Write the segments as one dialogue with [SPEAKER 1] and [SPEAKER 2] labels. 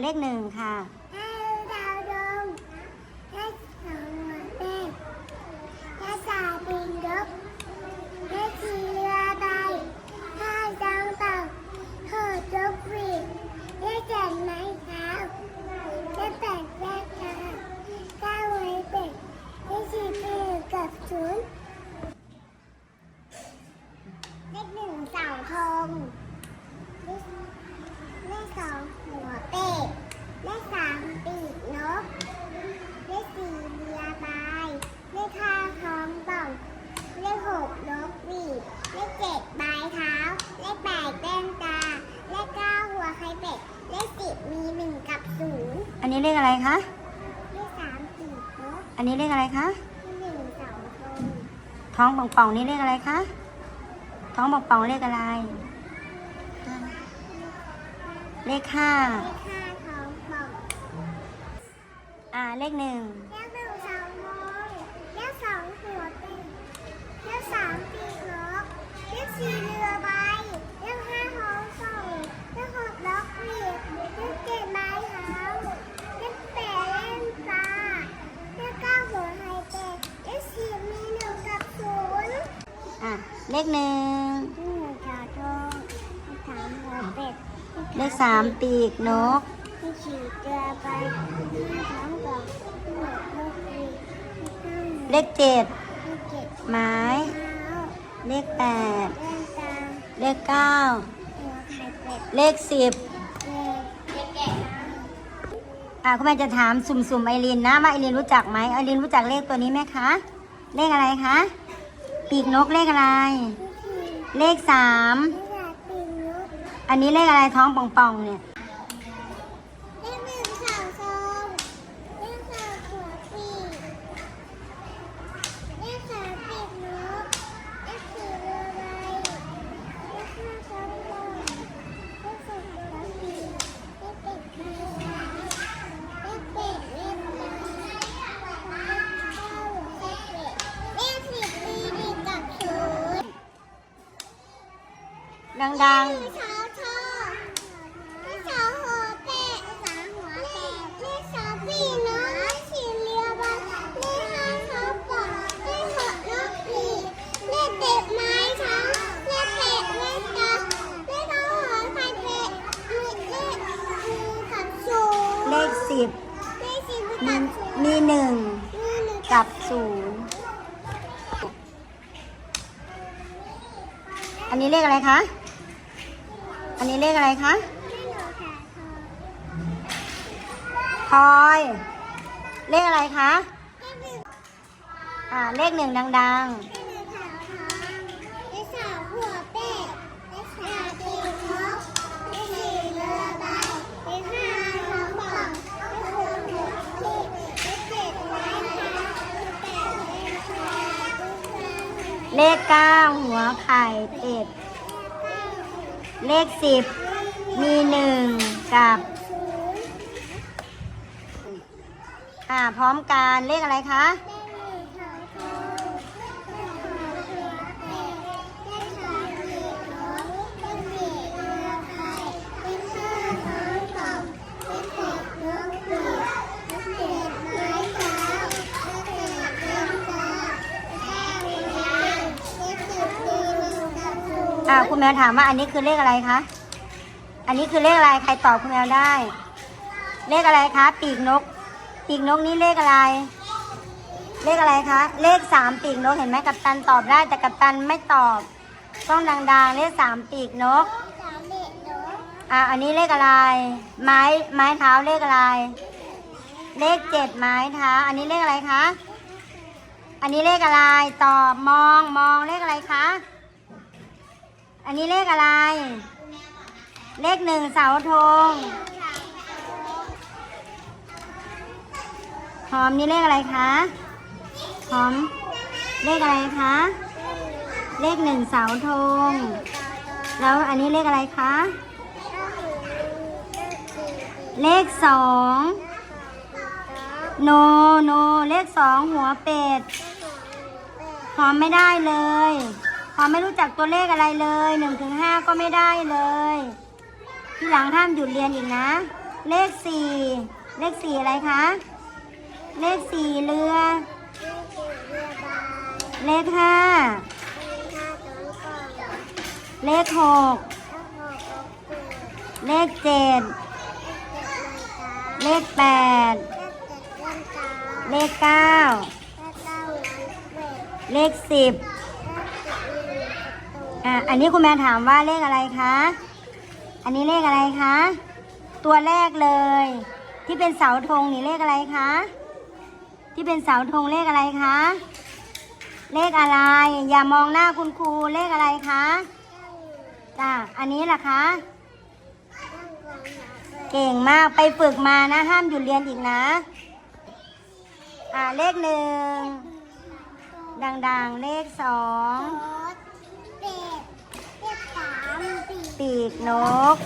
[SPEAKER 1] เลขหนึ่งค่ะ
[SPEAKER 2] ดาวดวงให้สองหัวเป็ดให้สายบินยกให้ขี่เรือใบห้ดาวเต่าเถิดยกหวีดให้แก่นไม้เท้าให้แปดแยกทางก้าไว้เป็ดให้สี่ปีกับศูนย์เลขหนึ่งเสาธงเลขเลขสองหัวเป็ด เลขสามปีกนก เลขสี่เรือใบเลขห้าท้องป่อง เลขหกนกหวีดเลขเจ็ดใบเท้า เลขแปดแก้มตา เลขเก้าหัวไข่เป็ด เลขสิบมีหนึ่งกับศูนย์
[SPEAKER 1] อันนี้ เลขอะไรคะ
[SPEAKER 2] เลขสามปีกนก
[SPEAKER 1] อันนี้เลขอะไรคะ
[SPEAKER 2] เลขหนึ่งเสาธง
[SPEAKER 1] ท้องป่องป่องๆนี่เลขอะไรคะท้องป่องป่องๆเลขอะไร เลขห้า
[SPEAKER 2] เลขห้าท้องป่อง
[SPEAKER 1] อ่าเลขหนึ่ง
[SPEAKER 2] เลขหนึ่งเสาโมงเลขสองหัวเป็ด เลขสามปีกนก เลขสี่เรือใบ เลขห้าท้องส่งเลขหกล็อกหวีดเลขเจ็ดไม้เท้า เลขแปดเล่นปลา เลขเก้าหัวไฮเป็ด เลขสิบมีหนึ่งกับศูนย์
[SPEAKER 1] อะ เลขหนึ่ง
[SPEAKER 2] หนึ่งขาทองเลขสามหัวเป็ด
[SPEAKER 1] เลขสามปีกนก
[SPEAKER 2] เลขสี่เรือใบเลขห้าท้องกล่องเลขหกล็อกหวีดเลขห้า
[SPEAKER 1] เลขเจ็ด
[SPEAKER 2] เลขเจ็ด
[SPEAKER 1] ไม้
[SPEAKER 2] เท้า
[SPEAKER 1] เลขแปด
[SPEAKER 2] เล่นตา
[SPEAKER 1] เลขเก้า
[SPEAKER 2] หัวไข่เป็ด
[SPEAKER 1] เลขสิบ
[SPEAKER 2] เลขเจ็ด
[SPEAKER 1] อ่าคุณแม่จะถามสุ่มๆไอรินนะว่าไอรินรู้จักไหมไอรินรู้จักเลขตัวนี้ไหมคะ เลขอะไรคะ ปีกนกเลขอะไร เลขสาม อันนี้เลขอะไรท้องป่องๆเนี่ย
[SPEAKER 2] บศู
[SPEAKER 1] ๆ
[SPEAKER 2] นย์
[SPEAKER 1] เลขสิบ
[SPEAKER 2] เลขสิบ
[SPEAKER 1] มี
[SPEAKER 2] กับศูนย์
[SPEAKER 1] มีหนึ่ง
[SPEAKER 2] มีหนึ่ง
[SPEAKER 1] กับศูนย์อันนี้เลขอะไรคะ อันนี้เลขอะไรคะ
[SPEAKER 2] ไม่หนูค่ะทอ
[SPEAKER 1] พลอย เลขอะไรคะ
[SPEAKER 2] เลขหนึ่ง
[SPEAKER 1] อ่า เลขหนึ่งดัง
[SPEAKER 2] เลขหนึ่งขาวทองเลขสามหัวเป็ดเลขสามปีกนกเลขสี่เรือใบเลขห้าท้องป่องเลขหกหัวปีกเลขเจ็ดไม้เท้าเลขแปดเลขเก้าหัว
[SPEAKER 1] ๆเลขเก้าหัวไข่เป็ด เลขสิบมีหนึ่งกับอ่าพร้อมกันเลขอะไรคะ
[SPEAKER 2] เลขหนึ่งขาวทองเลขหกหัวเป็ดเลขสามปีกนกเลขสี่เรือใบเลขห้าท้องป่องเลขเจ็ดนกปีกเลขเจ็ดไม้เท้าเลขแปดเลขตาเลขเก้าเลขสิบมีหนึ่งกับศูนย์
[SPEAKER 1] อ่าคุณแมวถามว่าอันนี้คือเลขอะไรคะ อันนี้คือเลขอะไร ใครตอบคุณแมวได้ เลขอะไรคะ ปีกนก ปีกนกนี่เลขอะไร เลขอะไรคะ เลขสามปีกนกเห็นไหมกัปตันตอบได้ แต่กัปตันไม่ตอบ ต้องดังๆ เลขสามปีกนก อ่า อันนี้เลขอะไร ไม้ไม้เท้าเลขอะไร เลขเจ็ดไม้เท้า อันนี้เลขอะไรคะ อันนี้เลขอะไร ตอบมองมองเลขอะไรคะ อันนี้เลขอะไร เลขหนึ่งเสาธงหอมนี่เลขอะไรคะหอม เลขอะไรคะ เลขหนึ่งเสาธง แล้วอันนี้เลขอะไรคะ เลขสองโนโน เลขสองหัวเป็ดหอมไม่ได้เลย หอไม่รู้จักตัวเลขอะไรเลยหนึ่งถึงห้าก็ไม่ได้เลย ที่หลังห้ามหยุดเรียนอีกนะ
[SPEAKER 2] เล
[SPEAKER 1] ขสี่เลขสี่อะไรคะ เลขสี่เรือ
[SPEAKER 2] เลข
[SPEAKER 1] ห้า
[SPEAKER 2] เลขหก
[SPEAKER 1] เลข
[SPEAKER 2] เจ็
[SPEAKER 1] ด
[SPEAKER 2] เลข
[SPEAKER 1] แปด
[SPEAKER 2] เลขเก้าเลข
[SPEAKER 1] สิบ อะอันนี้คุณแม่ถามว่าเลขอะไรคะ อันนี้เลขอะไรคะ ตัวแรกเลย ที่เป็นเสาธงนี่เลขอะไรคะ ที่เป็นเสาธงเลขอะไรคะ เลขอะไร อย่ามองหน้าคุณครูเลขอะไรคะจ้าอันนี้ล่ะคะ
[SPEAKER 2] เป็ด
[SPEAKER 1] เก่งมากไปฝึกมานะ ห้ามหยุดเรียนอีกนะ อ่าเลขหนึ่งดังๆ เลขสอง
[SPEAKER 2] ปีก
[SPEAKER 1] นก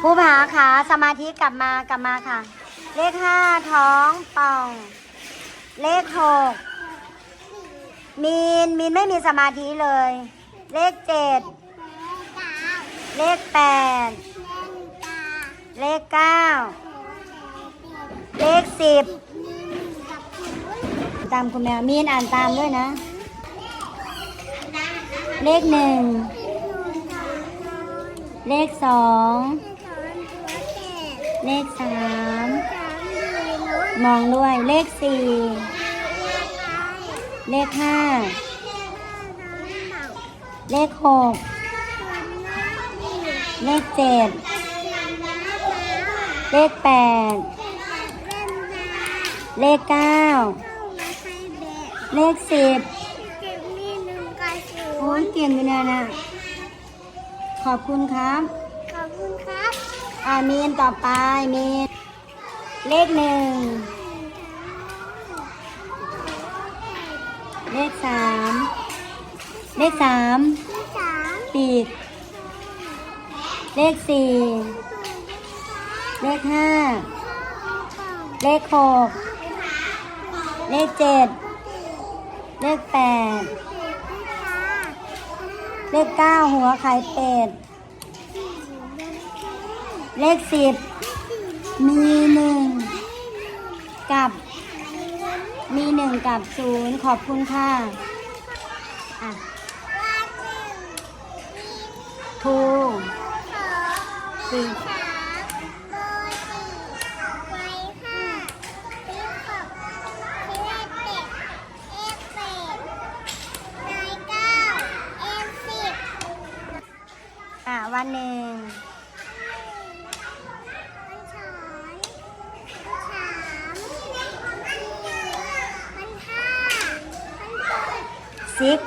[SPEAKER 1] ผู้ผาขาสมาธิกลับมากลับมาค่ะ เลขห้าท้องป่อง เลขหกมีนมีนไม่มีสมาธิเลย เลขเจ็ด
[SPEAKER 2] เลข
[SPEAKER 1] แปด
[SPEAKER 2] เลข
[SPEAKER 1] เก้าเลขสิบตามคุณแม่มีนอ่านตามด้วยนะ เลขหนึ่ง เลขสอง เลขสาม มองด้วย เลขสี่ เลขห้า เลขหก เลขเจ็ด เลขแปด เลขเก้า เลขสิบโอ้ยเก่งอยู่เนี่ยนะ ขอบคุณครับ
[SPEAKER 2] ขอบคุณครับ
[SPEAKER 1] อ่ามีนต่อไปมีนเลขหนึ่ง เลขสาม เลขสาม
[SPEAKER 2] ที่สาม
[SPEAKER 1] ปีก เลขสี่ เลขห้า เลขหก เลขเจ็ด เลขแปด เลขเก้าหัวไข่เป็ด เลขสิบมีหนึ่งกับมีหนึ่งกับศูนย์ขอบคุณค่ะอะทูสี่ วันหนึ่งซิก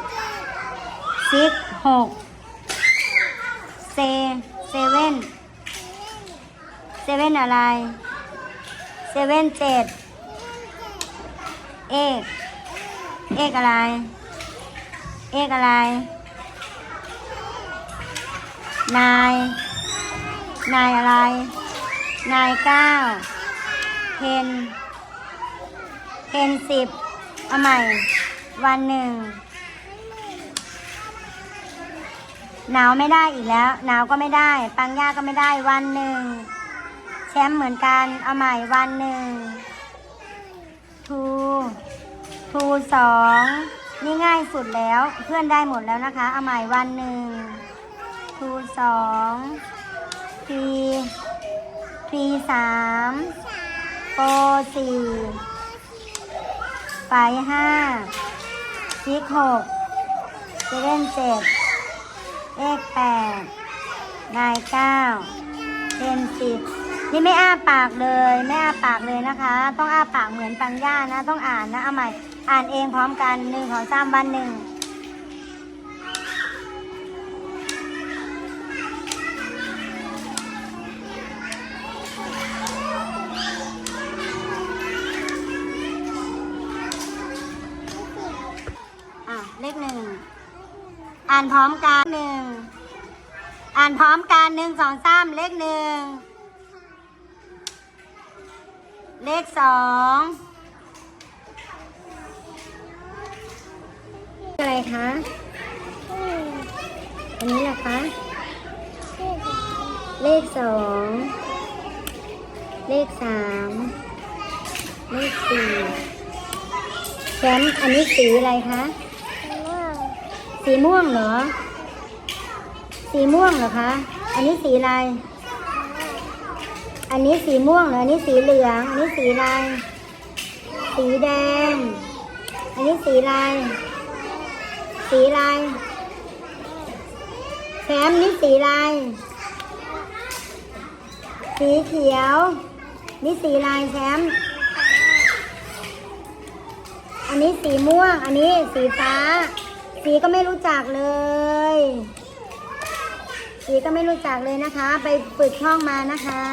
[SPEAKER 1] ซิกหกเซเซเว่นเซเว่นอะไรเซเว่นเจ็ดเอกเอกอะไร เอกอะไร นาย นายอะไร นายเก้าเพนเพนสิบเอาใหม่ วันหนึ่ง หนาวไม่ได้อีกแล้ว หนาวก็ไม่ได้ ปังย่าก็ไม่ได้ วันหนึ่ง แชมป์เหมือนกัน เอาใหม่ วันหนึ่ง ทูทูสองนี่ง่ายสุดแล้ว เพื่อนได้หมดแล้วนะคะ เอาใหม่ วันหนึ่ง ทูสองทีทีสามโปสี่ไฟห้าซิกหกเซเว่นเจ็ดเลขแปดนายเก้าเทนสิบนี่ไม่อ้าปากเลยไม่อ้าปากเลยนะคะ ต้องอ้าปากเหมือนปังย่านะ ต้องอ่านนะเอาใหม่อ่านเองพร้อมกันหนึ่งของสามวันหนึ่งานพร้อมกันหนึ่งอ่านพร้อมกันหนึ่งสองสามเลขหนึ่งเลขสองอะไรคะอันนี้ล่ะคะเลขสองเลขสามเลขสี่แชมป์อันนี้สีอะไรคะ สีม่วงเหรอ สีม่วงเหรอคะ อันนี้สีอะไร อันนี้สีม่วงเหรอ อันนี้สีเหลือง อันนี้สีอะไร สีแดง อันนี้สีอะไร สีอะไร แชมป์นี่สีอะไร สีเขียว นี่สีลายแชมป์อันนี้สีม่วง อันนี้สีฟ้า สีก็ไม่รู้จักเลย สีก็ไม่รู้จักเลยนะคะ ไปฝึกท่องมานะคะ